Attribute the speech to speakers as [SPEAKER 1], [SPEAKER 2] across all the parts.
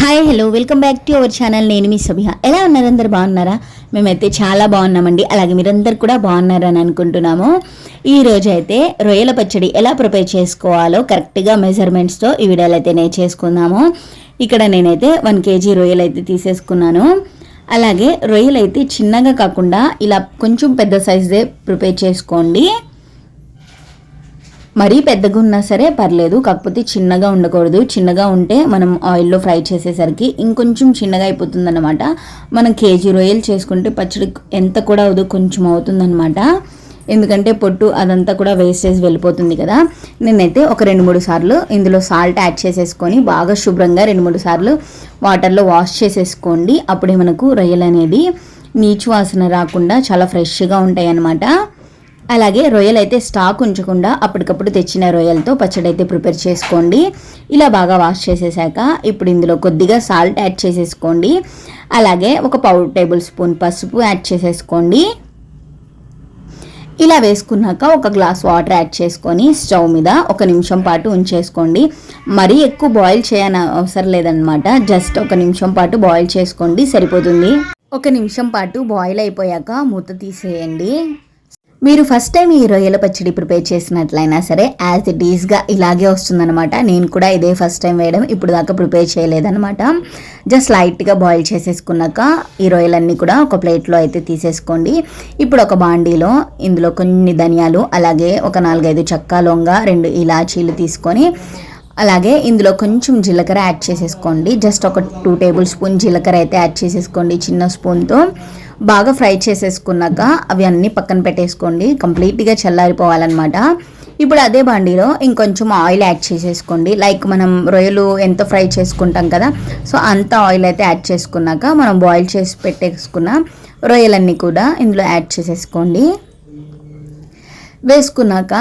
[SPEAKER 1] Hi hello welcome back to our channel నేను మీ సభ్య ఎలా ఉన్నారు అందరు? బాగున్నారా? మేమైతే చాలా బాగున్నామండి. అలాగే మీరందరు కూడా బాగున్నారని అనుకుంటున్నాము. ఈ అయితే రొయ్యల పచ్చడి ఎలా ప్రిపేర్ చేసుకోవాలో కరెక్ట్గా మెజర్మెంట్స్తో ఈ వీడియోలు అయితే నేను చేసుకుందాము. ఇక్కడ నేనైతే వన్ కేజీ రొయ్యలు అయితే తీసేసుకున్నాను. అలాగే రొయ్యలు అయితే చిన్నగా కాకుండా ఇలా కొంచెం పెద్ద సైజే ప్రిపేర్ చేసుకోండి. మరీ పెద్దగా ఉన్నా సరే పర్లేదు కాకపోతే చిన్నగా ఉండకూడదు. చిన్నగా ఉంటే మనం ఆయిల్లో ఫ్రై చేసేసరికి ఇంకొంచెం చిన్నగా అయిపోతుందన్నమాట. మనం కేజీ రొయ్యలు చేసుకుంటే పచ్చడి ఎంత కూడా అవదు కొంచెం అవుతుందన్నమాట. ఎందుకంటే పొట్టు అదంతా కూడా వేస్టేజ్ వెళ్ళిపోతుంది కదా. నేనైతే ఒక రెండు మూడు సార్లు ఇందులో సాల్ట్ యాడ్ చేసేసుకొని బాగా శుభ్రంగా రెండు మూడు సార్లు వాటర్లో వాష్ చేసేసుకోండి. అప్పుడే మనకు రొయ్యలు అనేది నీచు వాసన రాకుండా చాలా ఫ్రెష్గా ఉంటాయి అన్నమాట అలాగే రొయ్యలు అయితే స్టాక్ ఉంచకుండా అప్పటికప్పుడు తెచ్చిన రొయ్యలతో పచ్చడి అయితే ప్రిపేర్ చేసుకోండి. ఇలా బాగా వాష్ చేసేసాక ఇప్పుడు ఇందులో కొద్దిగా సాల్ట్ యాడ్ చేసేసుకోండి. అలాగే ఒక పౌ టేబుల్ స్పూన్ పసుపు యాడ్ చేసేసుకోండి. ఇలా వేసుకున్నాక ఒక గ్లాస్ వాటర్ యాడ్ చేసుకొని స్టవ్ మీద ఒక నిమిషం పాటు ఉంచేసుకోండి. మరీ ఎక్కువ బాయిల్ చేయని అవసరం లేదనమాట జస్ట్ ఒక నిమిషం పాటు బాయిల్ చేసుకోండి. సరిపోతుంది. ఒక నిమిషం పాటు బాయిల్ అయిపోయాక మూత తీసేయండి. మీరు ఫస్ట్ టైం ఈ రొయ్యల పచ్చడి ప్రిపేర్ చేసినట్లయినా సరే యాజ్ ఇట్ ఈస్గా ఇలాగే వస్తుందన్నమాట. నేను కూడా ఇదే ఫస్ట్ టైం వేయడం ఇప్పుడు దాకా ప్రిపేర్ చేయలేదన్నమాట. జస్ట్ లైట్గా బాయిల్ చేసేసుకున్నాక ఈ రొయ్యలన్నీ కూడా ఒక ప్లేట్లో అయితే తీసేసుకోండి. ఇప్పుడు ఒక బాండీలో ఇందులో కొన్ని ధనియాలు అలాగే ఒక నాలుగైదు చక్కా లొంగ రెండు ఇలాచీలు తీసుకొని అలాగే ఇందులో కొంచెం జీలకర్ర యాడ్ చేసేసుకోండి. జస్ట్ ఒక టూ టేబుల్ స్పూన్ జీలకర్ర అయితే యాడ్ చేసేసుకోండి చిన్న స్పూన్తో బాగా ఫ్రై చేసేసుకున్నాక అవి అన్నీ పక్కన పెట్టేసుకోండి. కంప్లీట్గా చల్లారిపోవాలన్నమాట. ఇప్పుడు అదే బండిలో ఇంకొంచెం ఆయిల్ యాడ్ చేసేసుకోండి. లైక్ మనం రొయ్యలు ఎంత ఫ్రై చేసుకుంటాం కదా సో అంత ఆయిల్ అయితే యాడ్ చేసుకున్నాక మనం బాయిల్ చేసి పెట్టేసుకున్న రొయ్యలన్నీ కూడా ఇందులో యాడ్ చేసేసుకోండి. వేసుకున్నాక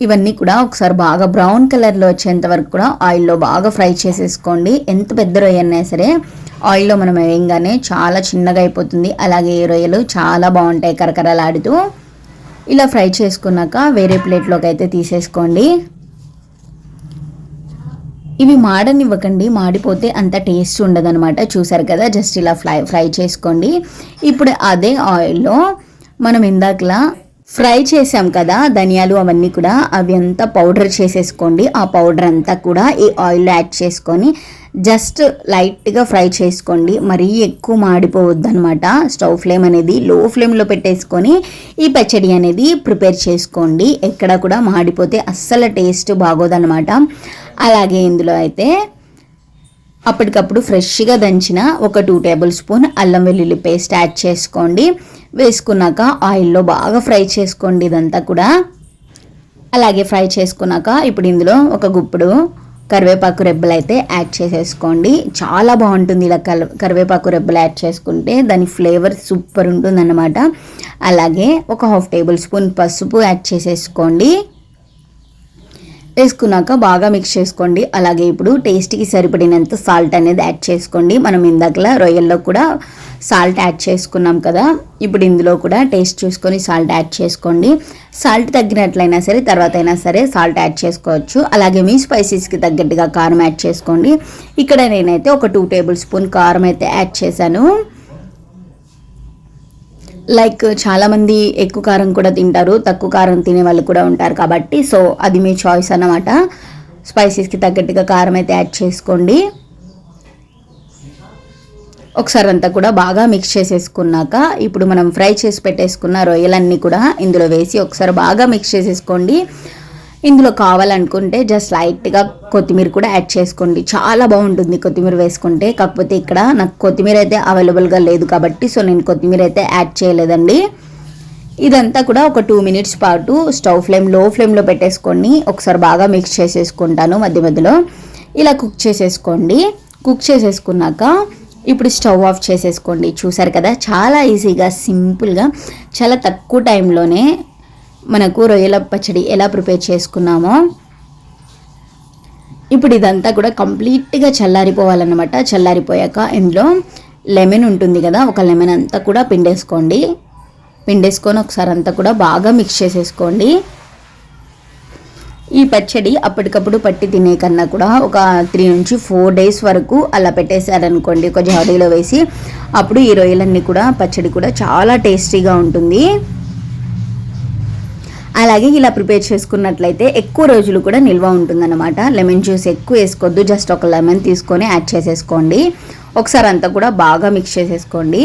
[SPEAKER 1] ఇవన్నీ కూడా ఒకసారి బాగా బ్రౌన్ కలర్లో వచ్చేంత వరకు కూడా ఆయిల్లో బాగా ఫ్రై చేసేసుకోండి. ఎంత పెద్ద రొయ్య అయినా సరే ఆయిల్లో మనం వేయంగానే చాలా చిన్నగా అయిపోతుంది. అలాగే ఈ రొయ్యలు చాలా బాగుంటాయి కరకరలాడుతూ. ఇలా ఫ్రై చేసుకున్నాక వేరే ప్లేట్లోకి అయితే తీసేసుకోండి. ఇవి మాడనివ్వకండి. మాడిపోతే అంత టేస్ట్ ఉండదనమాట చూసారు కదా? జస్ట్ ఇలా ఫ్రై ఫ్రై చేసుకోండి. ఇప్పుడు అదే ఆయిల్లో మనం ఇందాకలా ఫ్రై చేసాం కదా ధనియాలు అవన్నీ కూడా అవి అంతా పౌడర్ చేసేసుకోండి. ఆ పౌడర్ అంతా కూడా ఈ ఆయిల్లో యాడ్ చేసుకొని జస్ట్ లైట్గా ఫ్రై చేసుకోండి. మరీ ఎక్కువ మాడిపోవద్దు అనమాట స్టవ్ ఫ్లేమ్ అనేది లో ఫ్లేమ్లో పెట్టేసుకొని ఈ పచ్చడి అనేది ప్రిపేర్ చేసుకోండి. ఎక్కడ కూడా మాడిపోతే అస్సలు టేస్ట్ బాగోదన్నమాట. అలాగే ఇందులో అయితే అప్పటికప్పుడు ఫ్రెష్గా దంచిన ఒక టూ టేబుల్ స్పూన్ అల్లం వెల్లుల్లి పేస్ట్ యాడ్ చేసుకోండి. వేసుకున్నాక ఆయిల్లో బాగా ఫ్రై చేసుకోండి ఇదంతా కూడా. అలాగే ఫ్రై చేసుకున్నాక ఇప్పుడు ఇందులో ఒక గుప్పుడు కరివేపాకు రెబ్బలు అయితే యాడ్ చేసేసుకోండి. చాలా బాగుంటుంది ఇలా కల కరివేపాకు రెబ్బలు యాడ్ చేసుకుంటే దాని ఫ్లేవర్ సూపర్ ఉంటుందన్నమాట. అలాగే ఒక హాఫ్ టేబుల్ స్పూన్ పసుపు యాడ్ చేసేసుకోండి. వేసుకున్నాక బాగా మిక్స్ చేసుకోండి. అలాగే ఇప్పుడు టేస్ట్కి సరిపడినంత సాల్ట్ అనేది యాడ్ చేసుకోండి. మనం ఇందాకలా రొయ్యల్లో కూడా సాల్ట్ యాడ్ చేసుకున్నాం కదా. ఇప్పుడు ఇందులో కూడా టేస్ట్ చూసుకొని సాల్ట్ యాడ్ చేసుకోండి. సాల్ట్ తగ్గినట్లయినా సరే తర్వాత అయినా సరే సాల్ట్ యాడ్ చేసుకోవచ్చు. అలాగే మీ స్పైసెస్కి తగ్గట్టుగా కారం యాడ్ చేసుకోండి. ఇక్కడ నేనైతే ఒక టూ టేబుల్ స్పూన్ కారం అయితే యాడ్ చేశాను. లైక్ చాలామంది ఎక్కువ కారం కూడా తింటారు తక్కువ కారం తినే వాళ్ళు కూడా ఉంటారు కాబట్టి సో అది మీ చాయిస్ అన్నమాట. స్పైసెస్కి తగ్గట్టుగా కారం అయితే యాడ్ చేసుకోండి. ఒకసారి అంతా కూడా బాగా మిక్స్ చేసేసుకున్నాక ఇప్పుడు మనం ఫ్రై చేసి పెట్టేసుకున్న రొయ్యలన్నీ కూడా ఇందులో వేసి ఒకసారి బాగా మిక్స్ చేసేసుకోండి. ఇందులో కావాలనుకుంటే జస్ట్ లైట్గా కొత్తిమీర కూడా యాడ్ చేసుకోండి. చాలా బాగుంటుంది కొత్తిమీర వేసుకుంటే. కాకపోతే ఇక్కడ నాకు కొత్తిమీర అయితే అవైలబుల్గా లేదు కాబట్టి సో నేను కొత్తిమీర అయితే యాడ్ చేయలేదండి. ఇదంతా కూడా ఒక టూ మినిట్స్ పాటు స్టవ్ ఫ్లేమ్లో ఫ్లేమ్లో పెట్టేసుకొని ఒకసారి బాగా మిక్స్ చేసేసుకుంటాను మధ్య మధ్యలో. ఇలా కుక్ చేసేసుకోండి. కుక్ చేసేసుకున్నాక ఇప్పుడు స్టవ్ ఆఫ్ చేసేసుకోండి. చూసారు కదా చాలా ఈజీగా సింపుల్గా చాలా తక్కువ టైంలోనే మనకు రొయ్యల పచ్చడి ఎలా ప్రిపేర్ చేసుకున్నామో ఇప్పుడు ఇదంతా కూడా కంప్లీట్గా చల్లారిపోవాలన్నమాట. చల్లారిపోయాక ఇందులో లెమన్ ఉంటుంది కదా ఒక లెమన్ అంతా కూడా పిండేసుకోండి. పిండేసుకొని ఒకసారి అంతా కూడా బాగా మిక్స్ చేసేసుకోండి. ఈ పచ్చడి అప్పటికప్పుడు పట్టి తినే కన్నా కూడా ఒక త్రీ నుంచి ఫోర్ డేస్ వరకు అలా పెట్టేశారనుకోండి ఒక జాడీలో వేసి అప్పుడు ఈ రొయ్యలన్నీ కూడా పచ్చడి కూడా చాలా టేస్టీగా ఉంటుంది. అలాగే ఇలా ప్రిపేర్ చేసుకున్నట్లయితే ఎక్కువ రోజులు కూడా నిల్వ ఉంటుందన్నమాట. లెమన్ జ్యూస్ ఎక్కువ వేసుకోవద్దు. జస్ట్ ఒక లెమన్ తీసుకొని యాడ్ చేసేసుకోండి. ఒకసారి అంతా కూడా బాగా మిక్స్ చేసేసుకోండి.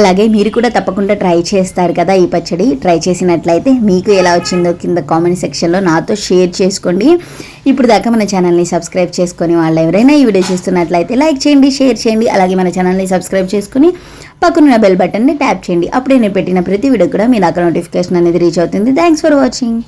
[SPEAKER 1] అలాగే మీరు కూడా తప్పకుండా ట్రై చేస్తారు కదా ఈ పచ్చడి. ట్రై చేసినట్లయితే మీకు ఎలా వచ్చిందో కింద కామెంట్ సెక్షన్లో నాతో షేర్ చేసుకోండి. ఇప్పుడు దాకా మన ఛానల్ని సబ్స్క్రైబ్ చేసుకొని వాళ్ళు ఎవరైనా ఈ వీడియో చూస్తున్నట్లయితే లైక్ చేయండి షేర్ చేయండి అలాగే మన ఛానల్ని సబ్స్క్రైబ్ చేసుకుని పక్కనున్న బెల్ బటన్ని ట్యాప్ చేయండి. అప్పుడే నేను పెట్టిన ప్రతి వీడియో కూడా మీ దాకా నోటిఫికేషన్ అనేది రీచ్ అవుతుంది. Thanks for watching